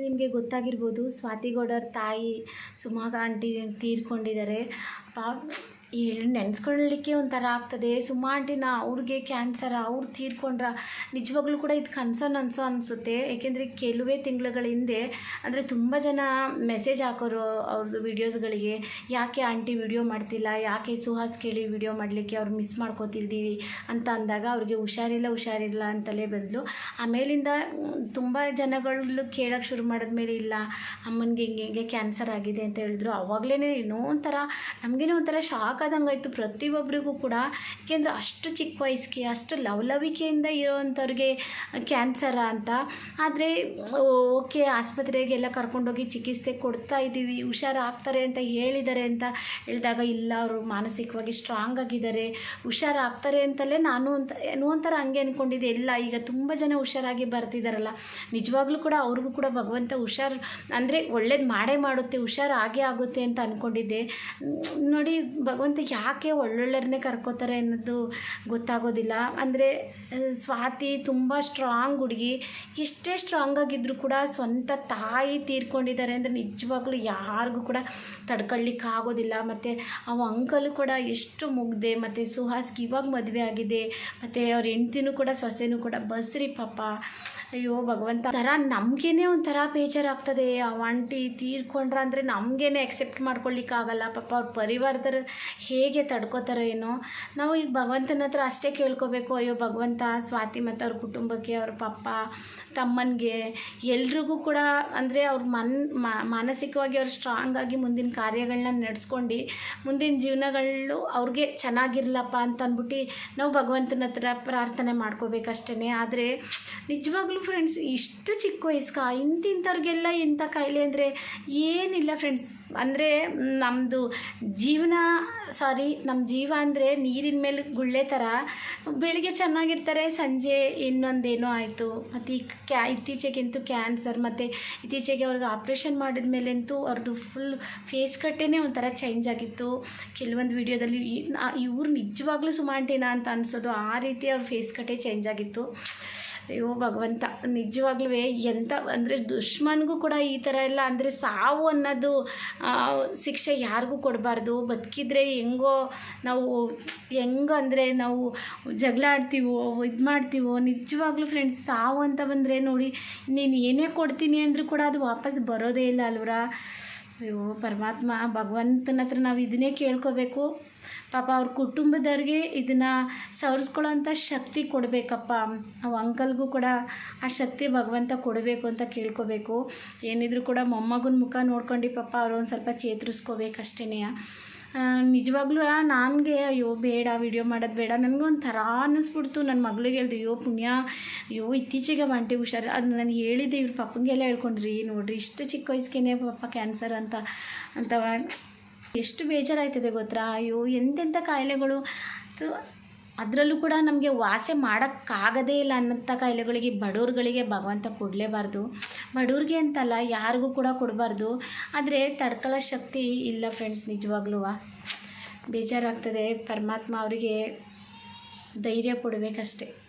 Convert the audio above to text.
ನಿಮಗೆ ಗೊತ್ತಾಗಿರ್ಬೋದು ಸ್ವಾತಿಗೌಡರ ತಾಯಿ ಸುಮಾಗ ಆಂಟಿ ತೀರ್ಕೊಂಡಿದ್ದಾರೆ. ಹೇಳಿ ನೆನೆಸ್ಕೊಳ್ಳಲಿಕ್ಕೆ ಒಂಥರ ಆಗ್ತದೆ. ಸುಮಾ ಆಂಟಿನ ಅವ್ರಿಗೆ ಕ್ಯಾನ್ಸರ ಅವ್ರು ತೀರ್ಕೊಂಡ್ರ ನಿಜವಾಗ್ಲೂ ಕೂಡ ಇದು ಕನ್ಸನ್ ನನಸೋ ಅನಿಸುತ್ತೆ. ಏಕೆಂದರೆ ಕೆಲವೇ ತಿಂಗಳುಗಳ ಹಿಂದೆ ಅಂದರೆ ತುಂಬ ಜನ ಮೆಸೇಜ್ ಹಾಕೋರು ಅವ್ರದ್ದು ವೀಡಿಯೋಸ್ಗಳಿಗೆ ಯಾಕೆ ಆಂಟಿ ವಿಡಿಯೋ ಮಾಡ್ತಿಲ್ಲ? ಯಾಕೆ ಸುಹಾಸ್ ಕೇಳಿ ವಿಡಿಯೋ ಮಾಡಲಿಕ್ಕೆ ಅವ್ರು ಮಿಸ್ ಮಾಡ್ಕೋತಿದ್ದೀವಿ ಅಂತ ಅಂದಾಗ ಅವ್ರಿಗೆ ಹುಷಾರಿಲ್ಲ ಹುಷಾರಿಲ್ಲ ಅಂತಲೇ ಬದಲು. ಆಮೇಲಿಂದ ತುಂಬ ಜನಗಳು ಕೇಳೋಕ್ಕೆ ಶುರು ಮಾಡಿದ್ಮೇಲೆ ಇಲ್ಲ, ಅಮ್ಮನಿಗೆ ಹಿಂಗೆ ಹಿಂಗೆ ಕ್ಯಾನ್ಸರ್ ಆಗಿದೆ ಅಂತ ಹೇಳಿದ್ರು. ಅವಾಗಲೇ ಏನೋ ಒಂಥರ ನಮಗೇನೋ ಒಂಥರ ಶಾಕ್ ಆದಂಗೆ ಆಯಿತು ಪ್ರತಿಯೊಬ್ಬರಿಗೂ ಕೂಡ. ಏಕೆಂದರೆ ಅಷ್ಟು ಚಿಕ್ಕ ವಯಸ್ಸಿಗೆ, ಅಷ್ಟು ಲವಲವಿಕೆಯಿಂದ ಇರೋವಂಥವ್ರಿಗೆ ಕ್ಯಾನ್ಸರ ಅಂತ. ಆದರೆ ಓಕೆ, ಆಸ್ಪತ್ರೆಗೆಲ್ಲ ಕರ್ಕೊಂಡೋಗಿ ಚಿಕಿತ್ಸೆ ಕೊಡ್ತಾ ಇದ್ದೀವಿ, ಹುಷಾರಾಗ್ತಾರೆ ಅಂತ ಹೇಳಿದ್ದಾರೆ ಅಂತ ಹೇಳಿದಾಗ, ಇಲ್ಲ, ಅವರು ಮಾನಸಿಕವಾಗಿ ಸ್ಟ್ರಾಂಗ್ ಆಗಿದ್ದಾರೆ, ಹುಷಾರಾಗ್ತಾರೆ ಅಂತಲೇ ನಾನು ಅಂತ ಏನೋ ಒಂಥರ ಹಂಗೆ ಅಂದ್ಕೊಂಡಿದ್ದೆ ಇಲ್ಲ, ಈಗ ತುಂಬ ಜನ ಹುಷಾರಾಗಿ ಬರ್ತಿದ್ದಾರಲ್ಲ ನಿಜವಾಗ್ಲೂ ಕೂಡ ಅವ್ರಿಗೂ ಕೂಡ ಭಗವಂತ ಹುಷಾರು, ಅಂದರೆ ಒಳ್ಳೇದು ಮಾಡೇ ಮಾಡುತ್ತೆ, ಹುಷಾರು ಆಗೇ ಆಗುತ್ತೆ ಅಂತ ಅಂದ್ಕೊಂಡಿದ್ದೆ ನೋಡಿ, ಭಗವಂತ ಯಾಕೆ ಒಳ್ಳೊಳ್ಳೆಯರನ್ನೇ ಕರ್ಕೋತಾರೆ ಅನ್ನೋದು ಗೊತ್ತಾಗೋದಿಲ್ಲ. ಅಂದರೆ ಸ್ವಾತಿ ತುಂಬ ಸ್ಟ್ರಾಂಗ್ ಹುಡುಗಿ. ಎಷ್ಟೇ ಸ್ಟ್ರಾಂಗ್ ಆಗಿದ್ದರೂ ಕೂಡ ಸ್ವಂತ ತಾಯಿ ತೀರ್ಕೊಂಡಿದ್ದಾರೆ ಅಂದರೆ ನಿಜವಾಗ್ಲೂ ಯಾರಿಗೂ ಕೂಡ ತಡ್ಕೊಳ್ಳಿಕ್ಕೆ ಆಗೋದಿಲ್ಲ ಮತ್ತು ಅವ ಅಂಕಲು ಕೂಡ ಎಷ್ಟು ಮುಗ್ದೆ, ಮತ್ತು ಸುಹಾಸ್ಗೆ ಇವಾಗ ಮದುವೆ ಆಗಿದೆ. ಮತ್ತು ಅವ್ರ ಹೆಂಡ್ತಿನೂ ಕೂಡ, ಸೊಸೆನೂ ಕೂಡ, ಬಸ್ರಿ ಪಾಪ. ಅಯ್ಯೋ, ಭಗವಂತ. ಥರ ನಮಗೇನೆ ಒಂಥರ ಬೇಜಾರಾಗ್ತದೆ. ಅವ ಆಂಟಿ ತೀರ್ಕೊಂಡ್ರ ಅಂದರೆ ನಮಗೇನೆ ಎಕ್ಸೆಪ್ಟ್ ಮಾಡ್ಕೊಳ್ಳಿಕ್ಕಾಗಲ್ಲ ಪಾಪ ಅವ್ರ ಪರಿವಾರದವ್ರು ಹೇಗೆ ತಡ್ಕೋತಾರೋ ಏನೋ. ನಾವು ಈಗ ಭಗವಂತನ ಹತ್ರ ಅಷ್ಟೇ ಕೇಳ್ಕೋಬೇಕು, ಅಯ್ಯೋ ಭಗವಂತ, ಸ್ವಾತಿ ಮತ್ತು ಅವ್ರ ಕುಟುಂಬಕ್ಕೆ, ಅವ್ರ ಪಪ್ಪ, ತಮ್ಮನಿಗೆ, ಎಲ್ರಿಗೂ ಕೂಡ ಅಂದರೆ ಅವ್ರ ಮನ್ ಮಾನಸಿಕವಾಗಿ ಅವ್ರು ಸ್ಟ್ರಾಂಗ್ ಆಗಿ ಮುಂದಿನ ಕಾರ್ಯಗಳನ್ನ ನಡೆಸ್ಕೊಂಡು, ಮುಂದಿನ ಜೀವನಗಳು ಅವ್ರಿಗೆ ಚೆನ್ನಾಗಿರ್ಲಪ್ಪ ಅಂತ ಅಂದ್ಬಿಟ್ಟು ನಾವು ಭಗವಂತನ ಹತ್ರ ಪ್ರಾರ್ಥನೆ ಮಾಡ್ಕೋಬೇಕಷ್ಟೇ ಆದರೆ ನಿಜವಾಗ್ಲೂ ಫ್ರೆಂಡ್ಸ್ ಇಷ್ಟು ಚಿಕ್ಕ ವಯಸ್ಕ, ಇಂತಿಂಥವ್ರಿಗೆಲ್ಲ ಇಂಥ ಕಾಯಿಲೆ ಅಂದರೆ ಏನಿಲ್ಲ ಫ್ರೆಂಡ್ಸ್ ಅಂದರೆ ನಮ್ಮದು ಜೀವನ ಸಾರಿ ನಮ್ಮ ಜೀವ ಅಂದರೆ ನೀರಿನ ಮೇಲೆ ಗುಳ್ಳೆ ಥರ ಬೆಳಿಗ್ಗೆ ಚೆನ್ನಾಗಿರ್ತಾರೆ, ಸಂಜೆ ಇನ್ನೊಂದೇನೋ ಆಯಿತು. ಮತ್ತು ಈ ಕ್ಯಾ, ಇತ್ತೀಚೆಗಂತೂ ಕ್ಯಾನ್ಸರ್, ಮತ್ತು ಇತ್ತೀಚೆಗೆ ಅವ್ರಿಗೆ ಆಪ್ರೇಷನ್ ಮಾಡಿದ ಮೇಲಂತೂ ಅವ್ರದ್ದು ಫುಲ್ ಫೇಸ್ ಕಟ್ಟೇ ಒಂಥರ ಚೇಂಜ್ ಆಗಿತ್ತು. ಕೆಲವೊಂದು ವಿಡಿಯೋದಲ್ಲಿ ಇವ್ರು ನಿಜವಾಗ್ಲೂ ಸುಮಾಂಟಿನ ಅಂತ ಅನಿಸೋದು, ಆ ರೀತಿ ಅವ್ರ ಫೇಸ್ ಕಟ್ಟೆ ಚೇಂಜ್ ಆಗಿತ್ತು. ಅಯ್ಯೋ ಭಗವಂತ ನಿಜವಾಗ್ಲೂ ಎಂಥ ಅಂದರೆ ದುಶ್ಮನ್ಗೂ ಕೂಡ ಈ ಥರ ಎಲ್ಲ ಅಂದರೆ ಸಾವು ಅನ್ನೋದು ಶಿಕ್ಷೆ ಯಾರಿಗೂ ಕೊಡಬಾರ್ದು. ಬದುಕಿದ್ರೆ ಹೆಂಗೋ ನಾವು ಹೆಂಗಂದರೆ ನಾವು ಜಗಳ ಆಡ್ತೀವೋ ಇದು ಮಾಡ್ತೀವೋ, ನಿಜವಾಗ್ಲೂ ಫ್ರೆಂಡ್ಸ್ ಸಾವು ಅಂತ ಬಂದರೆ ನೋಡಿ, ನೀನು ಏನೇ ಕೊಡ್ತೀನಿ ಅಂದರೂ ಕೂಡ ಅದು ವಾಪಸ್ ಬರೋದೇ ಇಲ್ಲ ಅಲ್ವರಾ? ಅಯ್ಯೋ, ಪರಮಾತ್ಮ, ಭಗವಂತನ ಹತ್ರ ನಾವು ಇದನ್ನೇ ಕೇಳ್ಕೋಬೇಕು. ಪಾಪ ಅವ್ರ ಕುಟುಂಬದವ್ರಿಗೆ ಇದನ್ನು ಸವರಿಸ್ಕೊಳ್ಳೋಂಥ ಶಕ್ತಿ ಕೊಡಬೇಕಪ್ಪ. ಅವ ಅಂಕಲ್ಗೂ ಕೂಡ ಆ ಶಕ್ತಿ ಭಗವಂತ ಕೊಡಬೇಕು ಅಂತ ಕೇಳ್ಕೋಬೇಕು. ಏನಿದ್ರು ಕೂಡ ಮೊಮ್ಮಗನ ಮುಖ ನೋಡ್ಕೊಂಡು ಪಾಪ ಅವ್ರು ಒಂದು ಸ್ವಲ್ಪ ಚೇತರಿಸ್ಕೋಬೇಕಷ್ಟೇ ನಿಜವಾಗ್ಲೂ ನನಗೆ, ಅಯ್ಯೋ, ಬೇಡ ವಿಡಿಯೋ ಮಾಡೋದು ಬೇಡ. ನನಗೊಂಥರ ಅನ್ನಿಸ್ಬಿಡ್ತು. ನನ್ನ ಮಗಳಿಗೆ ಹೇಳ್ದೆ, ಅಯ್ಯೋ, ಪುಣ್ಯ. ಅಯ್ಯೋ, ಇತ್ತೀಚೆಗೆ ಬಂಟಿ ಹುಷಾರು. ಅದು ನಾನು ಹೇಳಿದ್ದೆ, ಇವ್ರ ಪಪ್ಪಂಗೆಲ್ಲ ಹೇಳ್ಕೊಂಡ್ರಿ ನೋಡ್ರಿ, ಇಷ್ಟು ಚಿಕ್ಕ ವಯಸ್ಸಿಗೆ ಪಾಪ ಕ್ಯಾನ್ಸರ್ ಅಂತ ಅಂತ ಎಷ್ಟು ಬೇಜಾರಾಯ್ತದೆ ಗೊತ್ತಾ? ಅಯ್ಯೋ ಎಂತೆಂಥ ಕಾಯಿಲೆಗಳು. ಅದರಲ್ಲೂ ಕೂಡ ನಮಗೆ ವಾಸೆ ಮಾಡೋಕ್ಕಾಗದೇ ಇಲ್ಲ ಅನ್ನೋಂಥ ಕಾಯಿಲೆಗಳಿಗೆ ಬಡವ್ರುಗಳಿಗೆ ಭಗವಂತ ಕೊಡಲೇಬಾರ್ದು. ಬಡವ್ರಿಗೆ ಅಂತಲ್ಲ ಯಾರಿಗೂ ಕೂಡ ಕೊಡಬಾರ್ದು. ಆದರೆ ತಡ್ಕೊಳ್ಳೋ ಶಕ್ತಿ ಇಲ್ಲ ಫ್ರೆಂಡ್ಸ್ ನಿಜವಾಗ್ಲೂ. ಬೇಜಾರಾಗ್ತದೆ. ಪರಮಾತ್ಮ ಅವರಿಗೆ ಧೈರ್ಯ ಕೊಡಬೇಕಷ್ಟೆ.